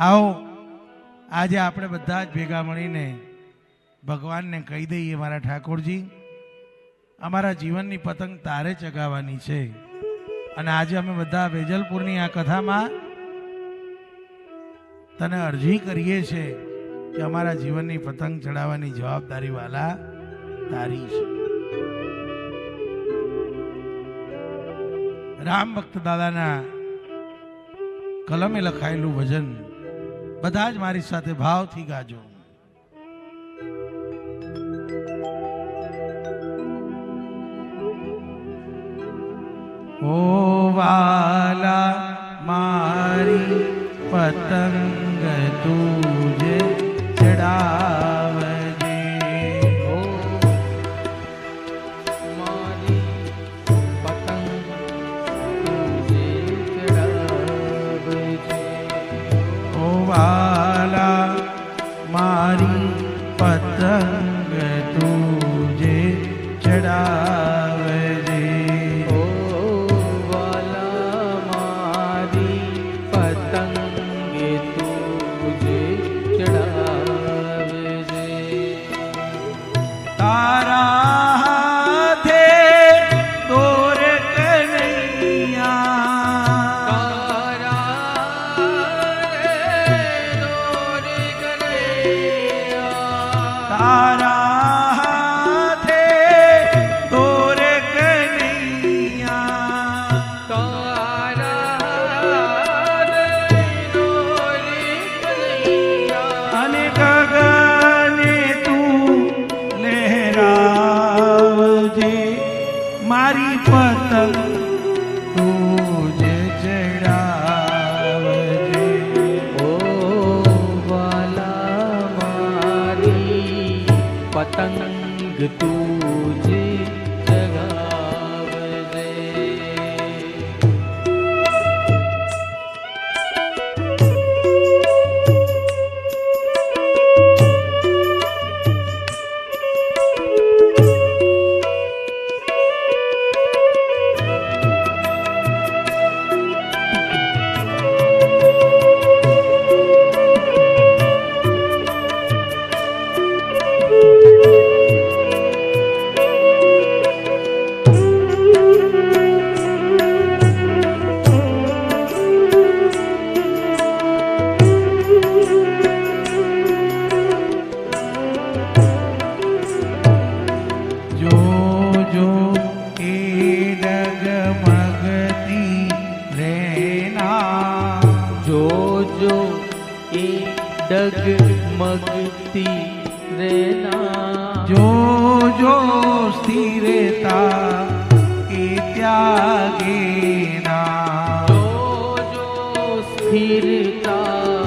આવો, આજે આપણે બધા જ ભેગા મળીને ભગવાનને કહી દઈએ, મારા ઠાકોરજી, અમારા જીવનની પતંગ તારે ચગાવવાની છે. અને આજે અમે બધા વેજલપુરની આ કથામાં તને અરજી કરીએ છે કે અમારા જીવનની પતંગ ચડાવવાની જવાબદારી વાલા તારી છે. રામ ભક્ત દાદાના કલમે લખાયેલું ભજન બધા જ મારી સાથે ભાવથી ગાજો. ઓ વાલા મારી પતંગ તુજે ચડાવજે Nara તુજે એ ડગમગતી રેના. જો જો સ્થિરતા એ ત્યાગેના જોજો સ્થિરતા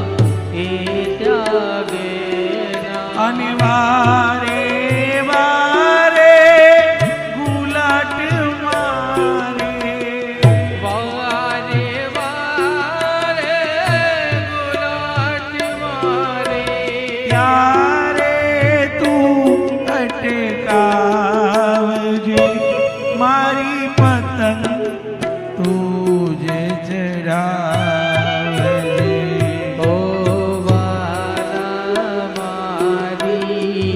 એ ત્યાગે અનિવારે અટકાવજે મારી પતંગ તુજે ચડાવજે ઓ વાલા મારી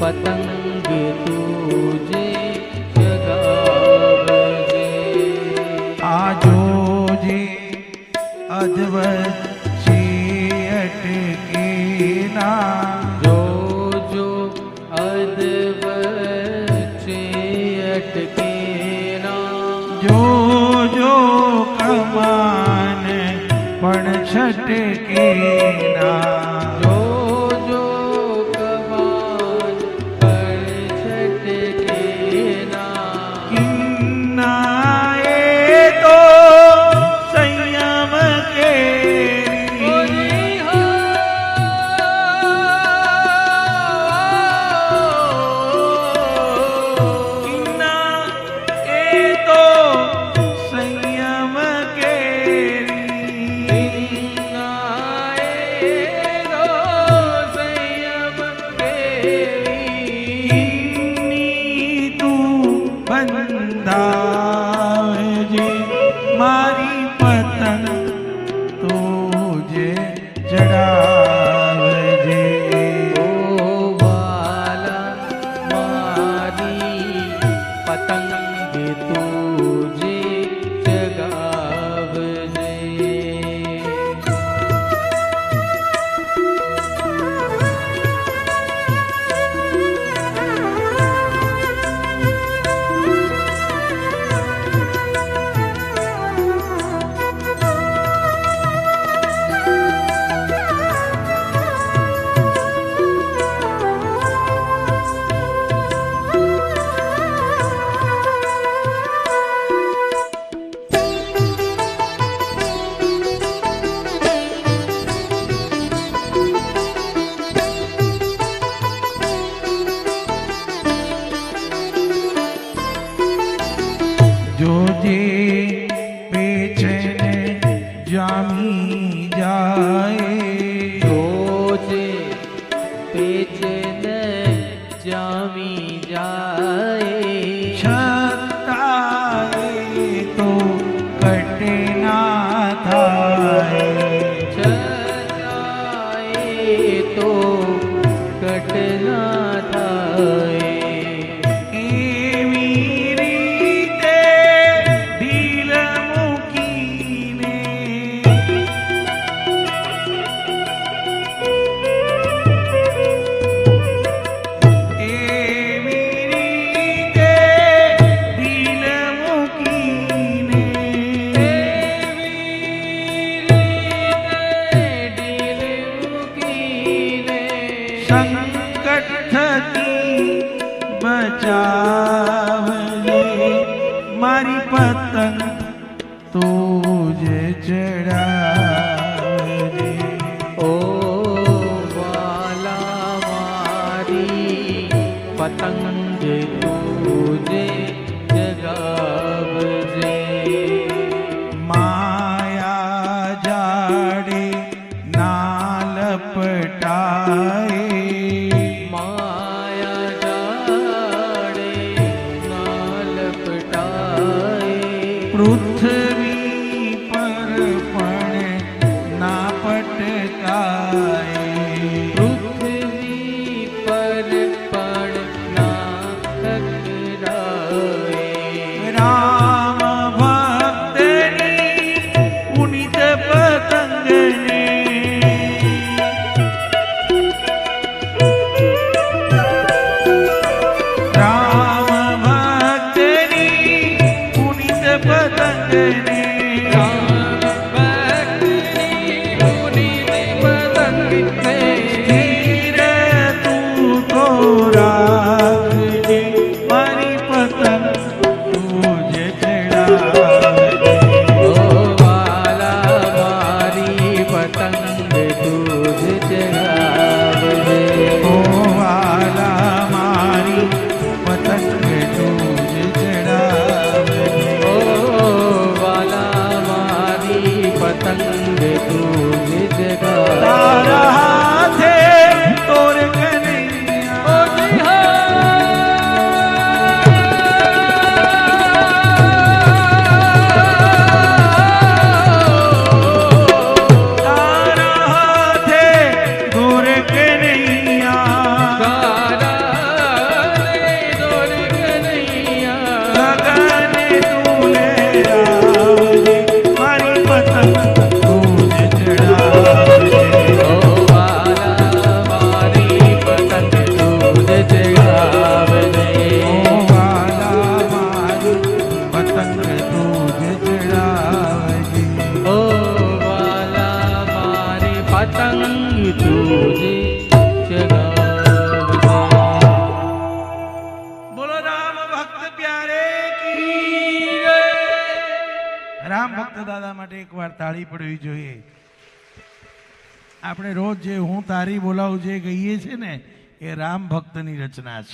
પતંગ તુજે જગાવજે આ જોજે અધવત છટકે Bye. મારી પતંગ તું જે ચડા પટકાય તાળી પડવી જોઈએ. આપણે રોજ જે હું તારી બોલાવું જે કહીએ છીએ ને, એ રામ ભક્તની રચના છે.